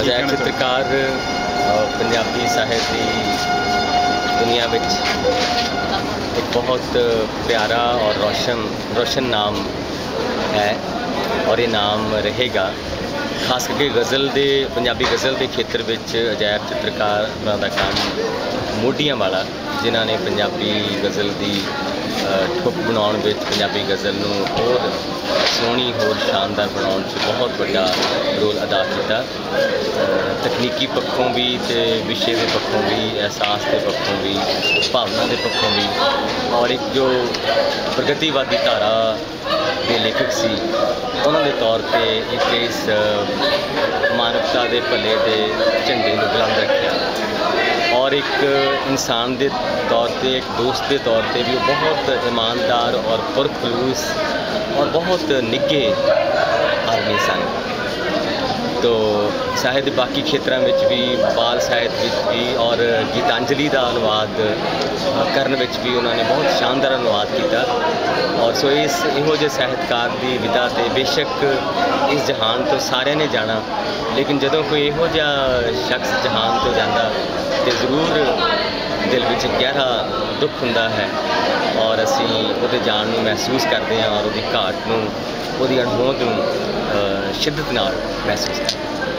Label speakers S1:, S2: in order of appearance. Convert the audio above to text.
S1: ਚਿੱਤਰਕਾਰ ਅ, ਪੰਜਾਬੀ ਸਾਹਿਤ ਦੀ ਦੁਨੀਆ ਵਿੱਚ ਇੱਕ ਬਹੁਤ ਪਿਆਰਾ ਔਰ ਰੋਸ਼ਨ ਰੋਸ਼ਨ ਨਾਮ ਹੈ ਔਰ ਇਹ ਨਾਮ ਰਹੇਗਾ। ਖਾਸ ਕਰਕੇ ਗਜ਼ਲ ਦੇ ਪੰਜਾਬੀ ਗਜ਼ਲ ਦੇ ਖੇਤਰ ਵਿੱਚ ਅਜਾਇਬ ਚਿੱਤਰਕਾਰਾਂ ਦਾ ਕੰਮ ਮੋਢੀਆਂ ਵਾਲਾ ਜਿਨ੍ਹਾਂ ਨੇ ਪੰਜਾਬੀ ਗਜ਼ਲ ਦੀ ਅ, ਠੁੱਕ ਬਣਾਉਣ ਵਿੱਚ ਪੰਜਾਬੀ ਗਜ਼ਲ ਨੂੰ ਹੋਰ ਸੋਹਣੀ ਹੋਰ ਸ਼ਾਨਦਾਰ ਬਣਾਉਣ 'ਚ ਬਹੁਤ ਵੱਡਾ ਰੋਲ ਅਦਾ ਕੀਤਾ। ਤਕਨੀਕੀ ਪੱਖੋਂ ਵੀ ਤੇ ਵਿਸ਼ੇ ਦੇ ਪੱਖੋਂ ਵੀ ਅਹਿਸਾਸ ਦੇ ਪੱਖੋਂ ਵੀ ਭਾਵਨਾ ਦੇ ਪੱਖੋਂ ਵੀ ਔਰ ਇੱਕ ਜੋ ਪ੍ਰਗਤੀਵਾਦੀ ਧਾਰਾ ਦੇ ਲੇਖਕ ਸੀ ਉਹਨਾਂ ਦੇ ਤੌਰ ਤੇ ਇੱਕ ਇਸ ਮਾਨਵਤਾ ਦੇ ਭਲੇ ਦੇ ਝੰਡੇ ਨੂੰ ਔਰ ਇੱਕ ਇਨਸਾਨ ਦੇ ਤੌਰ ਤੇ, ਇੱਕ ਦੋਸਤ ਦੇ ਤੌਰ ਤੇ ਵੀ ਉਹ ਬਹੁਤ ਇਮਾਨਦਾਰ ਔਰ ਪੁਰਖਲੂਸ ਔਰ ਬਹੁਤ ਨਿੱਘੇ ਆਦਮੀ ਸਨ। ਤੋ ਸ਼ਾਇਦ ਬਾਕੀ ਖੇਤਰਾਂ ਵਿੱਚ ਵੀ, ਬਾਲ ਸਾਹਿਤ ਵਿੱਚ ਵੀ ਔਰ ਗੀਤਾਂਜਲੀ ਦਾ ਅਨੁਵਾਦ ਕਰਨ ਵਿੱਚ ਵੀ ਉਹਨਾਂ ਨੇ ਬਹੁਤ ਸ਼ਾਨਦਾਰ ਅਨੁਵਾਦ ਕੀਤਾ। ਸੋ ਇਸ ਇਹੋ ਜਿਹੇ ਸਾਹਿਤਕਾਰ ਦੀ ਵਿਦਾ ਤੇ ਬੇਸ਼ੱਕ ਇਸ ਜਹਾਨ ਤੋਂ ਸਾਰਿਆਂ ਨੇ ਜਾਣਾ। ਲੇਕਿਨ ਜਦੋਂ ਕੋਈ ਇਹੋ ਜਿਹਾ ਸ਼ਖਸ ਜਹਾਨ ਤੋਂ ਜਾਂਦਾ, ਤੇ ਜ਼ਰੂਰ ਦਿਲ ਵਿੱਚ ਗਹਿਰਾ ਦੁੱਖ ਹੁੰਦਾ ਹੈ ਔਰ ਅਸੀਂ ਉਹਦੇ ਜਾਣ ਨੂੰ ਮਹਿਸੂਸ ਕਰਦੇ ਹਾਂ ਔਰ ਉਹਦੀ ਘਾਟ ਨੂੰ, ਉਹਦੀ ਅਣਹੋਂਦ ਨੂੰ ਸ਼ਿੱਦਤ ਨਾਲ ਮਹਿਸੂਸ ਕਰਦੇ ਹਾਂ।